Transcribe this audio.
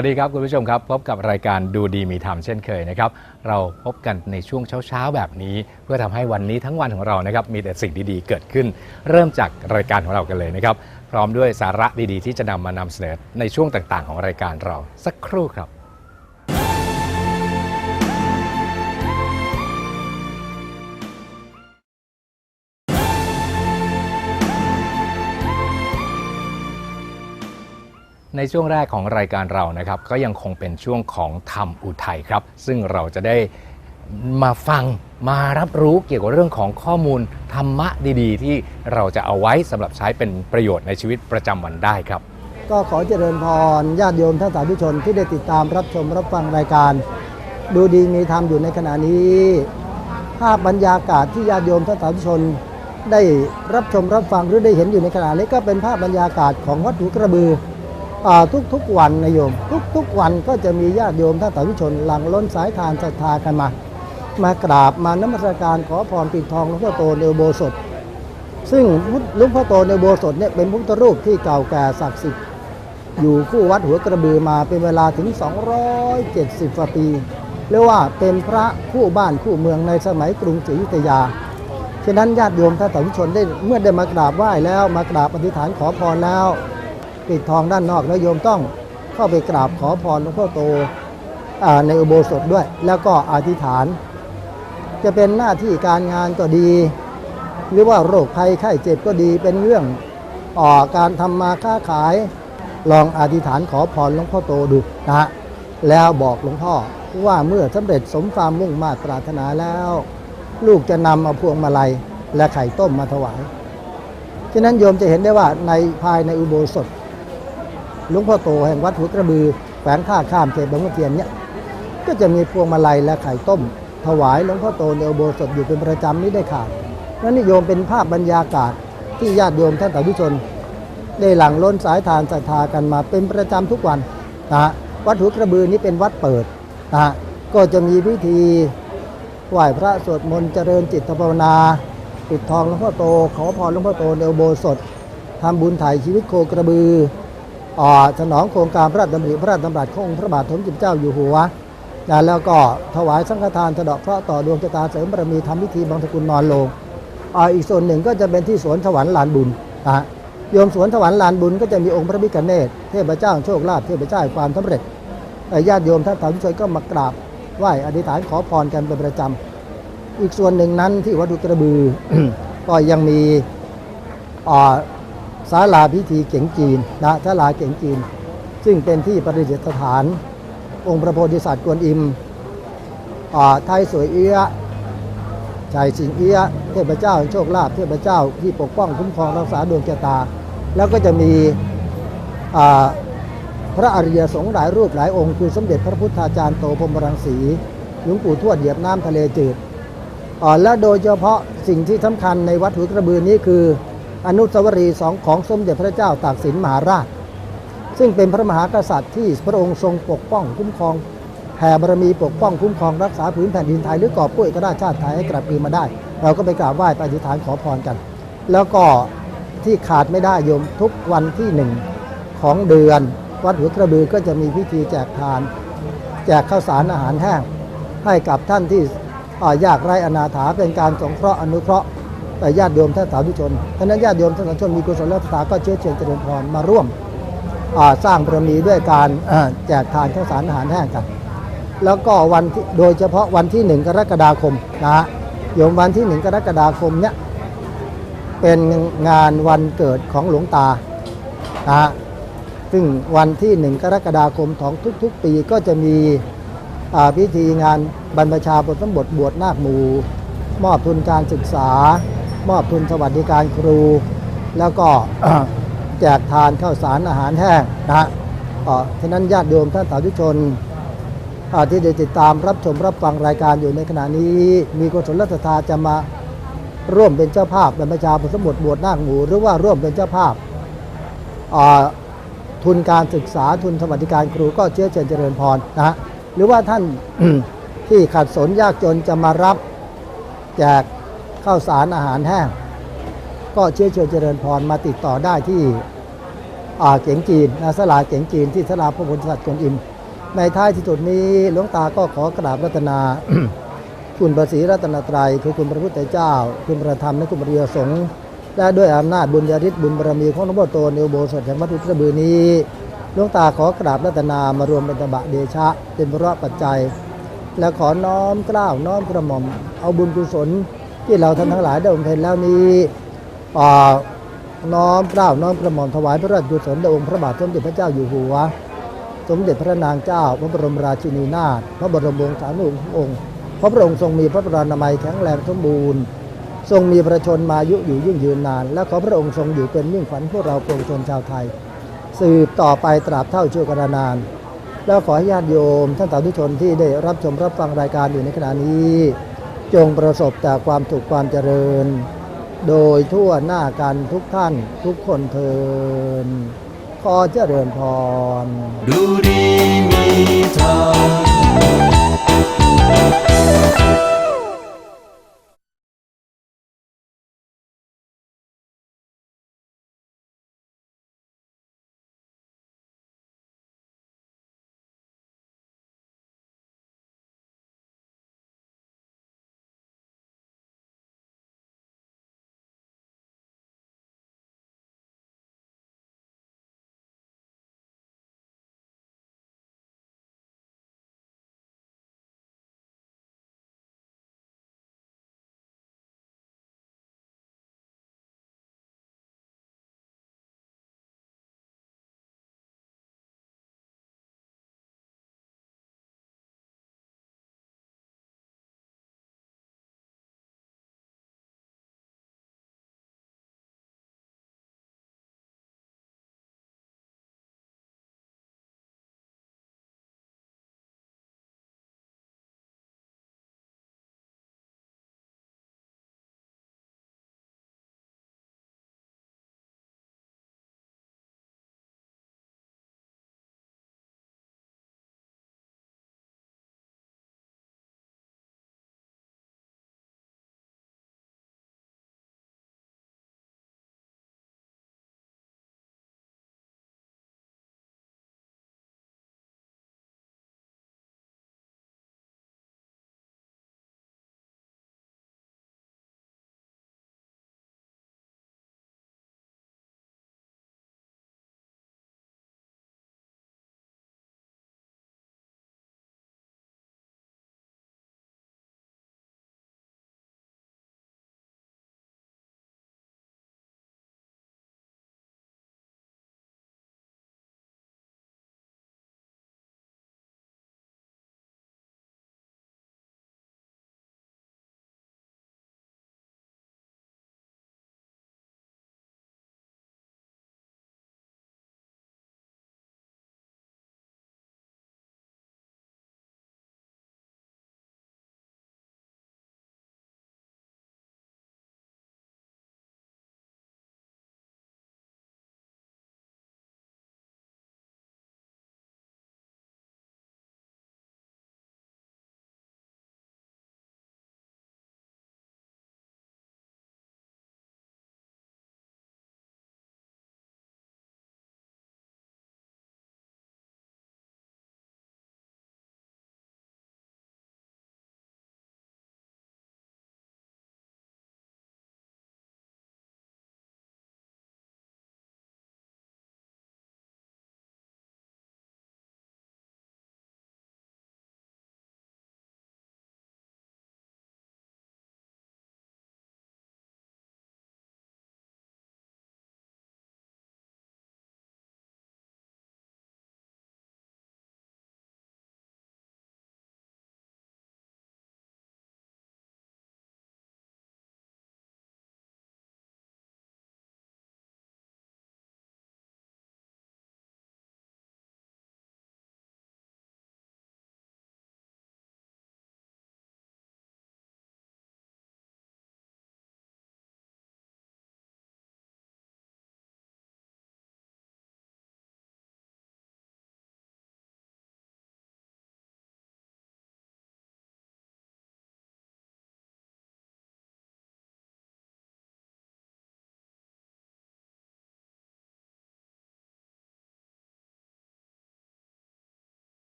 วัสดีครับคุณผู้ชมครับ พบกับรายการดูดีมีธรรมเช่นเคยนะครับเราพบกันในช่วงเช้าๆแบบนี้ เพื่อทำให้วันนี้ทั้งวันของเรานะครับมีแต่สิ่งดีๆเกิดขึ้น เริ่มจากรายการของเรากันเลยนะครับพร้อมด้วยสาระดีๆ ที่จะนำมานำเสนอในช่วงต่างๆ ของรายการเราสักครู่ครับ ในช่วงแรกของรายการเรานะครับก็ยังคงเป็นช่วงของธรรมอุทัยครับ ซึ่งเราจะได้มาฟังมารับรู้เกี่ยวกับเรื่องของข้อมูลธรรมะดีๆ ที่เราจะเอาไว้สำหรับใช้เป็นประโยชน์ในชีวิตประจำวันได้ครับ ก็ขอเจริญพรญาติโยมท่านสาธุชนที่ได้ติดตามรับชมรับฟังรายการ ดูดีมีธรรมอยู่ในขณะนี้ ภาพบรรยากาศที่ญาติโยมท่านสาธุชน ได้รับชมรับฟังหรือได้เห็นอยู่ในขณะนี้ก็เป็นภาพบรรยากาศของวัดหูกระบือ อาทุกๆวันนะโยม ทุกๆวันก็จะมีญาติโยมท่านสาธุชนหลั่งล้นสายทานศรัทธากันมา มากราบมานมัสการขอพรปิดทองหลวงพ่อโตในโบสถ ซึ่งหลวงพ่อโตในโบสถเนี่ยเป็นพุทธรูปที่เก่าแก่ศักดิ์สิทธิ์อยู่คู่วัดหัวกระบือมาเป็นเวลาถึง 270กว่าปีเรียกว่าเป็นพระคู่บ้านคู่เมืองในสมัยกรุงศรีอยุธยาฉะนั้นญาติโยมท่านสาธุชนได้เมื่อได้มากราบไหว้แล้วมากราบอธิษฐานขอพรแล้ว ปิดทองด้านนอกแล้วโยมต้องเข้าไปกราบขอพรหลวงพ่อโตในอุโบสถด้วย แล้วก็อธิษฐาน จะเป็นหน้าที่การงานก็ดี หรือว่าโรคภัยไข้เจ็บก็ดีเป็นเรื่องออการทำมาค้าขาย ลองอธิษฐานขอพรหลวงพ่อโตดูนะฮะแล้วบอกหลวงพ่อว่าเมื่อสำเร็จสมความมุ่งมาตรปรารถนาแล้ว ลูกจะนำเอาพวงมาลัยและไข่ต้มมาถวาย ฉะนั้นโยมจะเห็นได้ว่าในภายในอุโบสถ หลวงพ่อโตแห่งวัดหัวกระบือแฝงท่าข้ามเขตบางขุนเทียนเนี่ยก็จะมีพวงมาลัยและไข่ต้ม ถวายหลวงพ่อโตในอุโบสถอยู่เป็นประจำนี้ได้ขาดนั่นนิยมเป็นภาพบรรยากาศที่ญาติโยมท่านสาธุชน ได้หลั่งล้นสายทานศรัทธากันมาเป็นประจำทุกวันนะฮะวัดหัวกระบือนี้เป็นวัดเปิดนะฮะก็จะมีพิธีไหว้พระสวดมนต์เจริญจิตภาวนา ปิดทองหลวงพ่อโต ขอพรหลวงพ่อโตในอุโบสถทำบุญถ่ายชีวิตโคกระบือ สนองโครงการพระราชดำริพระราชดำรัสขององค์พระบาทสมเด็จเจ้าอยู่หัวนะแล้วก็ถวายสังฆทานสะเดาะเคราะห์ต่อดวงชะตาเสริมบารมีทำพิธีบางสกุลนอนลงออีกส่วนหนึ่งก็จะเป็นที่สวนสวรรค์ลานบุญนะโยมสวนสวรรค์ลานบุญก็จะมีองค์พระพิฆเนศเทพเจ้าโชคลาภเทพเจ้าแห่งความสำเร็จญาติโยมท่านสาธุชนก็มากราบไหว้อธิษฐานขอพรกันเป็นประจำอีกส่วนหนึ่งนั้นที่วัดดุกระบือก็ยังมีอ่า ศาลาพิธีเก๋งจีนนะศาลาเก๋งจีน ซึ่งเป็นที่ประดิษฐาน องค์พระโพธิสัตว์กวนอิมอไทยสวยเอี้ยชายสิงเอี้ยเทพเจ้าโชคลาภเทพเจ้าที่ปกป้องคุ้มครองรักษาดวงชะตา แล้วก็จะมีพระอริยสงฆ์หลายรูปหลายองค์ คือสมเด็จพระพุทธาจารย์โตพรมรังสีหลวงปู่ทวดเหยียบน้ำทะเลจืดและโดยเฉพาะสิ่งที่สำคัญในวัดหัวกระบือนี้คือ อนุสาวรีย์สองของสมเด็จพระเจ้าตากสินมหาราช ซึ่งเป็นพระมหากษัตริย์ที่พระองค์ทรงปกป้องคุ้มครองแผ่บารมีปกป้องคุ้มครองรักษาผืนแผ่นดินไทยหรือกอบกู้เอกราชชาติไทยให้กลับคืนมาได้ เราก็ไปกราบไหว้ปอธิฐานขอพรกัน แล้วก็ที่ขาดไม่ได้โยมทุกวันที่หนึ่งของเดือนวัดหัวกระบือก็จะมีพิธีแจกทาน แจกข้าวสารอาหารแห้ง ให้กับท่านที่ยากไร้อนาถาเป็นการสงเคราะห์อนุเคราะห์ ญาติโยมท่านสาธุชนเพราะนั้นญาติโยมท่านสาธุชนมีกุศลศรัทธาก็เชื้อเชิญเจริญพรมาร่วมสร้างบารมีด้วยการแจกทานข้าวสารอาหารแห้งกัน แล้วก็วันที่โดยเฉพาะวันที่หนึ่งกรกฎาคมนะฮะโยมวันที่หนึ่งกรกฎาคมเนี่ยเป็นงานวันเกิดของหลวงตานะฮะซึ่งวันที่หนึ่งกรกฎาคมของทุกๆ ปีก็จะมีพิธีงานบรรพชาบทสมบทบวชนาคหมู่ มอบทุนการศึกษา มอบทุนสวัสดิการครู แล้วก็แจกทานข้าวสารอาหารแห้งนะฮะฉะนั้นญาติโยมท่านสาธุชนที่ได้ติดตามรับชมรับฟังรายการอยู่ในขณะนี้ มีกุศลศรัทธาจะมาร่วมเป็นเจ้าภาพบรรพชาผสมบทบวชนาคหมูหรือว่าร่วมเป็นเจ้าภาพทุนการศึกษาทุนสวัสดิการครูก็เชื้อเชิญเจริญพรนะฮะหรือว่าท่านที่ขัดสนยากจนจะมารับแจก ข้าวสารอาหารแห้ง ก็เชื้อเชิญเจริญพรมาติดต่อได้ที่เก๋งจีนนะสลาเก๋งจีนที่สลาพระพุทธสัตว์กนอิมในท้ายที่สุดนี้หลวงตาก็ขอกราบรัตนา คุณพระศรีรัตนตรัยคือคุณพระพุทธเจ้า คุณพระธรรมและคุณพระเรียสงฆ์และด้วยอำนาจบุญญาฤทธิ์บุญบารมีของหลวงพ่อโตในอุโบสถแห่งวัดอุตรบือนี้หลวงตาขอกราบรัตนามารวมเป็นตบะเดชะ เป็นพระปัจจัย และขอน้อมกล้าวน้อมกระหม่อมเอาบุญกุศล ที่เราท่านทั้งหลายได้บำเพ็ญแล้วนี้น้อมเกล้าน้อมกระหม่อมถวายพระราชกุศลแด่องค์พระบาทสมเด็จพระเจ้าอยู่หัว สมเด็จพระนางเจ้า พระบรมราชินีนาถพระบรมวงศานุวงศ์พระพระองค์ทรงมีพระปรานามัยแข็งแรงสมบูรณ์ ทรงมีประชนมายุอยู่ยิ่งยืนนาน และขอพระองค์ทรงอยู่เป็นยิ่งขวัญพวกเราปวงชนชาวไทย สืบต่อไปตราบเท่าชั่วกาลนาน แล้วขอให้ญาติโยมท่านสาธุชนที่ได้รับชมรับฟังรายการอยู่ในขณะนี้ จงประสบแต่ความสุขความเจริญ โดยทั่วหน้ากันทุกท่านทุกคนเทินขอเจริญพร ดูดีมีทาง